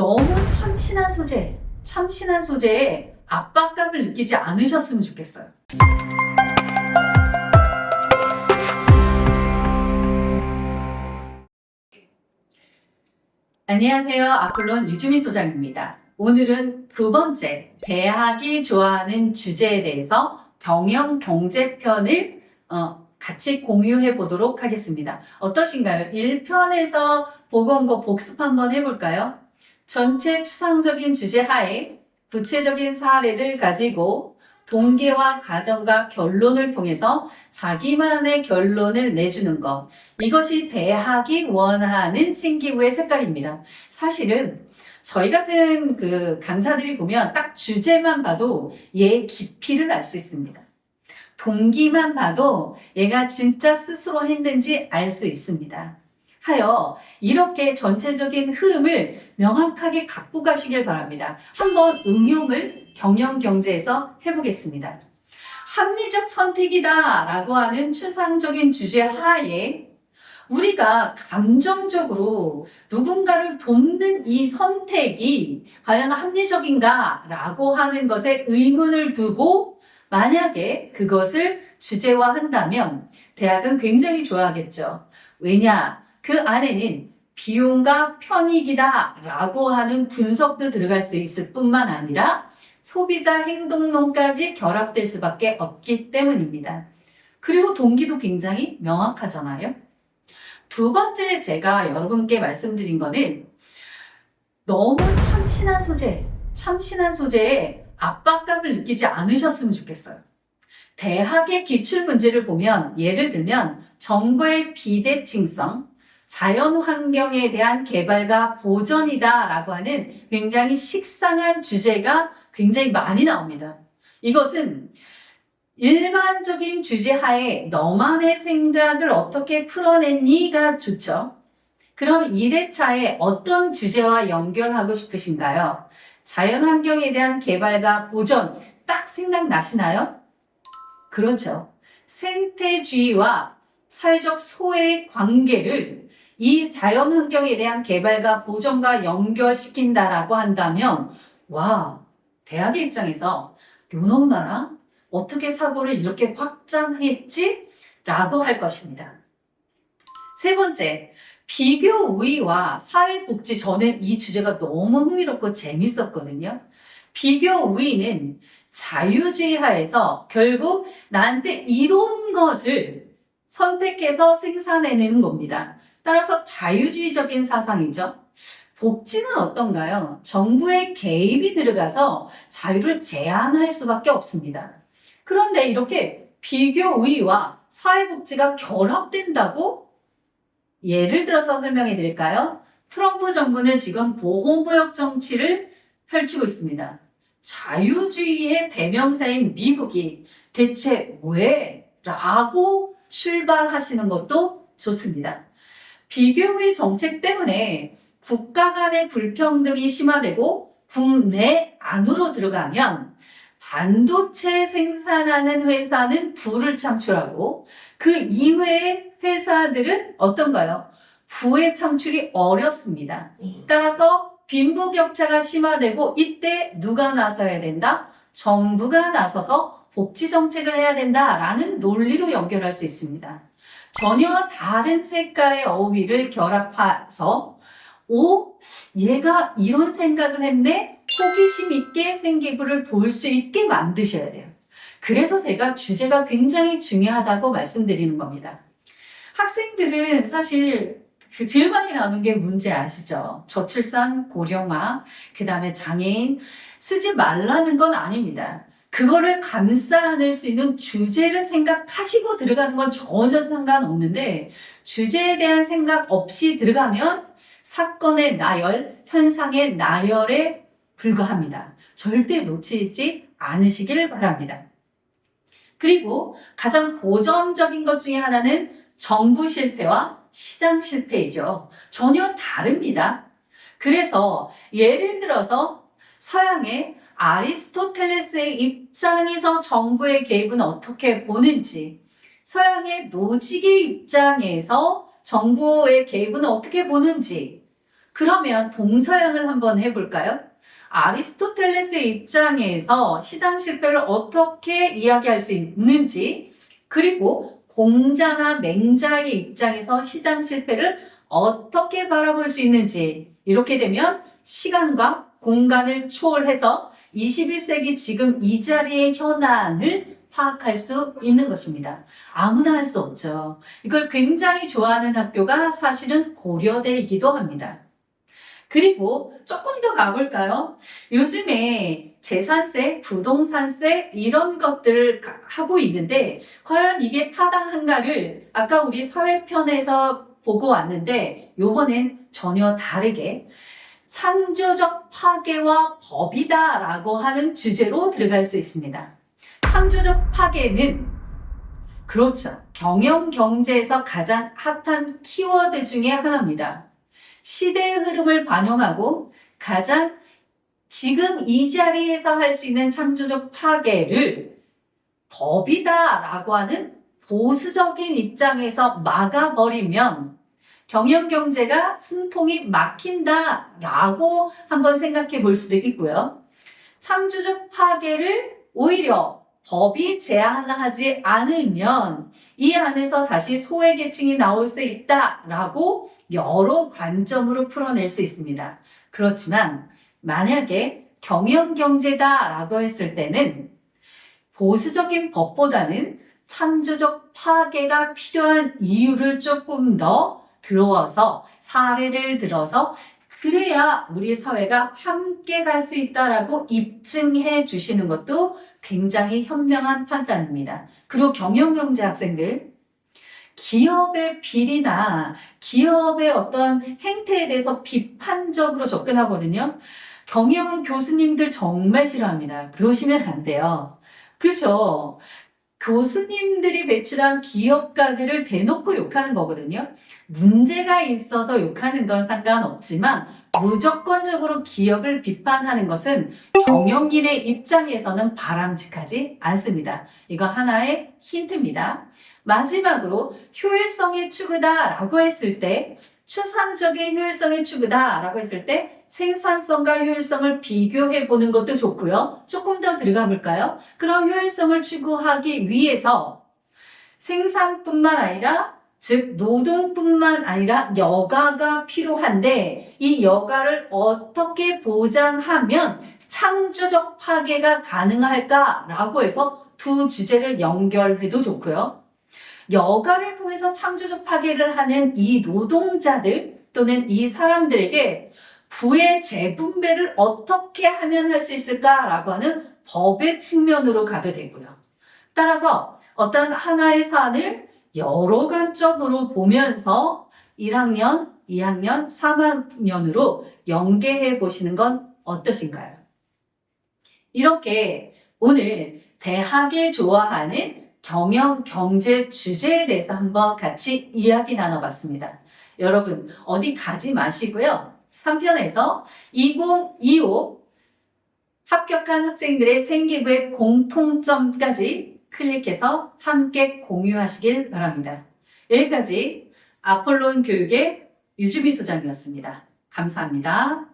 너무 참신한 소재, 참신한 소재에 압박감을 느끼지 않으셨으면 좋겠어요. 안녕하세요. 아폴론 유주민 소장입니다. 오늘은 두 번째, 대학이 좋아하는 주제에 대해서 경영 경제편을 어, 같이 공유해 보도록 하겠습니다. 어떠신가요? 1편에서 보고 온거 복습 한번 해볼까요? 전체 추상적인 주제 하에 구체적인 사례를 가지고 동계와 가정과 결론을 통해서 자기만의 결론을 내주는 것. 이것이 대학이 원하는 생기부의 색깔입니다. 사실은 저희 같은 그 강사들이 보면 딱 주제만 봐도 얘의 깊이를 알 수 있습니다. 동기만 봐도 얘가 진짜 스스로 했는지 알 수 있습니다. 하여 이렇게 전체적인 흐름을 명확하게 갖고 가시길 바랍니다. 한번 응용을 경영 경제에서 해보겠습니다. 합리적 선택이다 라고 하는 추상적인 주제 하에 우리가 감정적으로 누군가를 돕는 이 선택이 과연 합리적인가 라고 하는 것에 의문을 두고 만약에 그것을 주제화 한다면 대학은 굉장히 좋아하겠죠. 왜냐? 그 안에는 비용과 편익이다 라고 하는 분석도 들어갈 수 있을 뿐만 아니라 소비자 행동론까지 결합될 수밖에 없기 때문입니다. 그리고 동기도 굉장히 명확하잖아요. 두 번째 제가 여러분께 말씀드린 거는 너무 참신한 소재, 참신한 소재에 압박감을 느끼지 않으셨으면 좋겠어요. 대학의 기출 문제를 보면 예를 들면 정보의 비대칭성, 자연 환경에 대한 개발과 보전이다 라고 하는 굉장히 식상한 주제가 굉장히 많이 나옵니다. 이것은 일반적인 주제 하에 너만의 생각을 어떻게 풀어냈니가 좋죠. 그럼 1회차에 어떤 주제와 연결하고 싶으신가요? 자연 환경에 대한 개발과 보전 딱 생각나시나요? 그렇죠. 생태주의와 사회적 소외의 관계를 이 자연 환경에 대한 개발과 보전과 연결시킨다라고 한다면 와 대학의 입장에서 요놈 나라 어떻게 사고를 이렇게 확장했지? 라고 할 것입니다. 세 번째, 비교 우위와 사회복지 저는 이 주제가 너무 흥미롭고 재밌었거든요. 비교 우위는 자유주의 하에서 결국 나한테 이런 것을 선택해서 생산해내는 겁니다. 따라서 자유주의적인 사상이죠. 복지는 어떤가요? 정부의 개입이 들어가서 자유를 제한할 수밖에 없습니다. 그런데 이렇게 비교 우위와 사회복지가 결합된다고 예를 들어서 설명해 드릴까요? 트럼프 정부는 지금 보호무역 정치를 펼치고 있습니다. 자유주의의 대명사인 미국이 대체 왜? 라고 출발하시는 것도 좋습니다. 비교의 정책 때문에 국가 간의 불평등이 심화되고 국내 안으로 들어가면 반도체 생산하는 회사는 부를 창출하고 그 이외의 회사들은 어떤가요? 부의 창출이 어렵습니다. 따라서 빈부격차가 심화되고 이때 누가 나서야 된다? 정부가 나서서 복지 정책을 해야 된다라는 논리로 연결할 수 있습니다. 전혀 다른 색깔의 어휘를 결합해서 오, 얘가 이런 생각을 했네? 호기심 있게 생기부를 볼 수 있게 만드셔야 돼요. 그래서 제가 주제가 굉장히 중요하다고 말씀드리는 겁니다. 학생들은 사실 그 제일 많이 나오는 게 문제 아시죠? 저출산, 고령화, 그 다음에 장애인 쓰지 말라는 건 아닙니다. 그거를 감싸 안을 수 있는 주제를 생각하시고 들어가는 건 전혀 상관없는데 주제에 대한 생각 없이 들어가면 사건의 나열, 현상의 나열에 불과합니다. 절대 놓치지 않으시길 바랍니다. 그리고 가장 고전적인 것 중에 하나는 정부 실패와 시장 실패이죠. 전혀 다릅니다. 그래서 예를 들어서 서양의 아리스토텔레스의 입장에서 정부의 개입은 어떻게 보는지, 서양의 노직의 입장에서 정부의 개입은 어떻게 보는지, 그러면 동서양을 한번 해볼까요? 아리스토텔레스의 입장에서 시장 실패를 어떻게 이야기할 수 있는지, 그리고 공자나 맹자의 입장에서 시장 실패를 어떻게 바라볼 수 있는지, 이렇게 되면 시간과 공간을 초월해서 21세기 지금 이 자리의 현안을 파악할 수 있는 것입니다. 아무나 할 수 없죠. 이걸 굉장히 좋아하는 학교가 사실은 고려대이기도 합니다. 그리고 조금 더 가볼까요? 요즘에 재산세, 부동산세 이런 것들을 가- 하고 있는데 과연 이게 타당한가를 아까 우리 사회편에서 보고 왔는데 요번엔 전혀 다르게 창조적 파괴와 법이다라고 하는 주제로 들어갈 수 있습니다. 창조적 파괴는 그렇죠. 경영 경제에서 가장 핫한 키워드 중에 하나입니다. 시대의 흐름을 반영하고 가장 지금 이 자리에서 할 수 있는 창조적 파괴를 법이다라고 하는 보수적인 입장에서 막아버리면 경영 경제가 숨통이 막힌다라고 한번 생각해 볼 수도 있고요. 창조적 파괴를 오히려 법이 제한하지 않으면 이 안에서 다시 소외계층이 나올 수 있다라고 여러 관점으로 풀어낼 수 있습니다. 그렇지만 만약에 경영 경제다라고 했을 때는 보수적인 법보다는 창조적 파괴가 필요한 이유를 조금 더 들어와서 사례를 들어서 그래야 우리 사회가 함께 갈 수 있다라고 입증해 주시는 것도 굉장히 현명한 판단입니다. 그리고 경영경제 학생들, 기업의 비리나 기업의 어떤 행태에 대해서 비판적으로 접근하거든요. 경영 교수님들 정말 싫어합니다. 그러시면 안 돼요. 그죠? 교수님들이 배출한 기업가들을 대놓고 욕하는 거거든요. 문제가 있어서 욕하는 건 상관없지만 무조건적으로 기업을 비판하는 것은 경영인의 입장에서는 바람직하지 않습니다. 이거 하나의 힌트입니다. 마지막으로 효율성의 추구다라고 했을 때 추상적인 효율성의 추구다라고 했을 때 생산성과 효율성을 비교해 보는 것도 좋고요. 조금 더 들어가 볼까요? 그럼 효율성을 추구하기 위해서 생산뿐만 아니라 즉 노동뿐만 아니라 여가가 필요한데 이 여가를 어떻게 보장하면 창조적 파괴가 가능할까라고 해서 두 주제를 연결해도 좋고요. 여가를 통해서 창조적 파괴를 하는 이 노동자들 또는 이 사람들에게 부의 재분배를 어떻게 하면 할 수 있을까라고 하는 법의 측면으로 가도 되고요. 따라서 어떤 하나의 사안을 여러 관점으로 보면서 1학년, 2학년, 3학년으로 연계해 보시는 건 어떠신가요? 이렇게 오늘 대학에 좋아하는 경영, 경제 주제에 대해서 한번 같이 이야기 나눠봤습니다. 여러분, 어디 가지 마시고요. 3편에서 2025 합격한 학생들의 생기부의 공통점까지 클릭해서 함께 공유하시길 바랍니다. 여기까지 아폴론 교육의 유주미 소장이었습니다. 감사합니다.